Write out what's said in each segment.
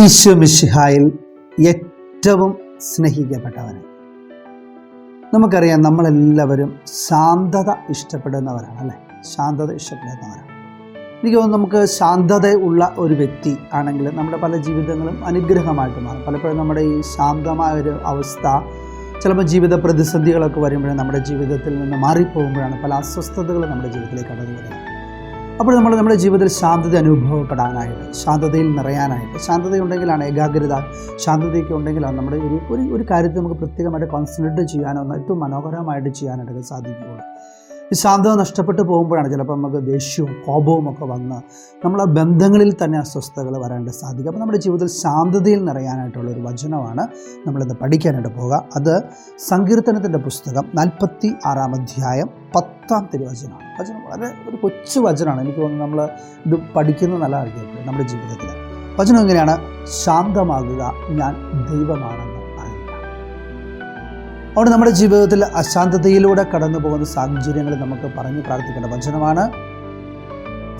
ഈശോ മിശിഹായിൽ ഏറ്റവും സ്നേഹിക്കപ്പെട്ടവന് നമുക്കറിയാം നമ്മളെല്ലാവരും ശാന്തത ഇഷ്ടപ്പെടുന്നവരാണ് അല്ലേ? ശാന്തത ഇഷ്ടപ്പെടുന്നവരാണ്. എനിക്ക് തോന്നുന്നു നമുക്ക് ശാന്തത ഉള്ള ഒരു വ്യക്തി ആണെങ്കിൽ നമ്മുടെ പല ജീവിതങ്ങളും അനുഗ്രഹമായിട്ട് മാറും. പലപ്പോഴും നമ്മുടെ ഈ ശാന്തമായ ഒരു അവസ്ഥ ചിലപ്പോൾ ജീവിത പ്രതിസന്ധികളൊക്കെ വരുമ്പോഴും നമ്മുടെ ജീവിതത്തിൽ നിന്ന് മാറിപ്പോകുമ്പോഴാണ് പല അസ്വസ്ഥതകളും നമ്മുടെ ജീവിതത്തിലേക്ക് കടന്നു വരുന്നത്. അപ്പോൾ നമ്മൾ നമ്മുടെ ജീവിതത്തിൽ ശാന്തത അനുഭവപ്പെടാനായിട്ട് ശാന്തതയിൽ നിറയാനായിട്ട് ശാന്തതയുണ്ടെങ്കിലാണ് ഏകാഗ്രത ശാന്തതയൊക്കെ ഉണ്ടെങ്കിലാണ് നമ്മുടെ ഒരു ഒരു കാര്യത്തെ നമുക്ക് പ്രത്യേകമായിട്ട് കോൺസെൻട്രേറ്റ് ചെയ്യാനോ ഏറ്റവും മനോഹരമായിട്ട് ചെയ്യാനായിട്ടൊക്കെ സാധിക്കുകയുള്ളൂ. ശാന്തത നഷ്ടപ്പെട്ടു പോകുമ്പോഴാണ് ചിലപ്പോൾ നമുക്ക് ദേഷ്യവും കോപവും ഒക്കെ വന്ന് നമ്മളെ ബന്ധങ്ങളിൽ തന്നെ അസ്വസ്ഥതകൾ വരാനായിട്ട് സാധിക്കും. അപ്പോൾ നമ്മുടെ ജീവിതത്തിൽ ശാന്തതയിൽ നിറയാനായിട്ടുള്ള ഒരു വചനമാണ് നമ്മളിന്ന് പഠിക്കാനായിട്ട് പോകുക അത് സങ്കീർത്തനത്തിന്റെ പുസ്തകം നാൽപ്പത്തി ആറാം അധ്യായം പത്താം തിരുവചനമാണ്. വചനം വളരെ ഒരു കൊച്ചു വചനമാണ്. എനിക്ക് തോന്നുന്നു നമ്മൾ ഇത് പഠിക്കുന്ന നല്ല നല്ലതായിരിക്കും നമ്മുടെ ജീവിതത്തിൽ. വചനം എങ്ങനെയാണ് ശാന്തമാകുക ഞാൻ ദൈവമാണെന്ന്. അതുകൊണ്ട് നമ്മുടെ ജീവിതത്തിൽ അശാന്തതയിലൂടെ കടന്നു പോകുന്ന സാഹചര്യങ്ങൾ നമുക്ക് പറഞ്ഞു പ്രാർത്ഥിക്കേണ്ട വചനമാണ്.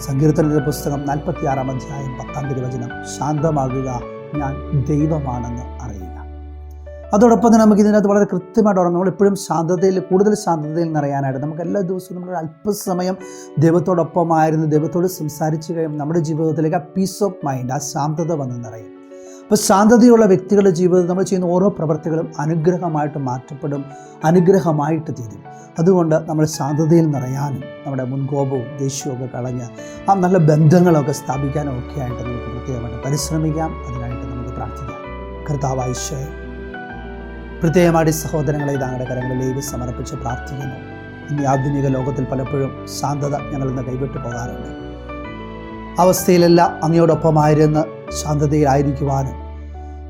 സങ്കീർത്തനത്തിന്റെ പുസ്തകം നാൽപ്പത്തി ആറാം അധ്യായം പത്താം തിരുവചനം ശാന്തമാകുക ഞാൻ ദൈവമാണെന്ന് അറിയുക. അതോടൊപ്പം തന്നെ നമുക്ക് ഇതിനകത്ത് വളരെ കൃത്യമായിട്ട് ഓർമ്മ നമ്മൾ എപ്പോഴും ശാന്തതയിൽ കൂടുതൽ ശാന്തതയിൽ നിറയാനായിട്ട് നമുക്ക് എല്ലാ ദിവസവും നമ്മൾ അല്പസമയം ദൈവത്തോടൊപ്പമായിരുന്നു ദൈവത്തോട് സംസാരിച്ച് കഴിയുമ്പോൾ നമ്മുടെ ജീവിതത്തിലേക്ക് ആ പീസ് ഓഫ് മൈൻഡ് ആ ശാന്തത വന്ന് നിറയും. അപ്പോൾ ശാന്തതയുള്ള വ്യക്തികളുടെ ജീവിതത്തിൽ നമ്മൾ ചെയ്യുന്ന ഓരോ പ്രവർത്തികളും അനുഗ്രഹമായിട്ട് മാറ്റപ്പെടും അനുഗ്രഹമായിട്ട് തീരും. അതുകൊണ്ട് നമ്മൾ ശാന്തതയിൽ നിറയാനും നമ്മുടെ മുൻകോപവും ദേഷ്യവും ഒക്കെ കളഞ്ഞ് ആ നല്ല ബന്ധങ്ങളൊക്കെ സ്ഥാപിക്കാനും ഒക്കെ ആയിട്ട് നമുക്ക് പ്രത്യേകമായിട്ട് പരിശ്രമിക്കാം. അതിനായിട്ട് നമുക്ക് പ്രാർത്ഥിക്കാം. കർത്താവായിശേ പ്രത്യേകമായിട്ട് സഹോദരങ്ങളെ താങ്കളുടെ കരങ്ങളിലേക്ക് സമർപ്പിച്ച് പ്രാർത്ഥിക്കുന്നു. ഇനി ആധുനിക ലോകത്തിൽ പലപ്പോഴും ശാന്തത ഞങ്ങളിന്ന് കൈവിട്ടു പോകാറുണ്ട്. അവസ്ഥയിലെല്ലാം അങ്ങയോടൊപ്പമായിരുന്ന് ശാന്തതയിലായിരിക്കുവാനും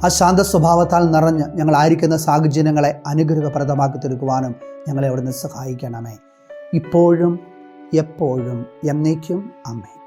ആ ശാന്ത സ്വഭാവത്താൽ നിറഞ്ഞ് ഞങ്ങളായിരിക്കുന്ന സാഹചര്യങ്ങളെ അനുഗ്രഹപ്രദമാക്കി തീർക്കുവാനും ഞങ്ങളെ അവിടുന്ന് സഹായിക്കണമേ. ഇപ്പോഴും എപ്പോഴും എന്നേക്കും അമ്മേ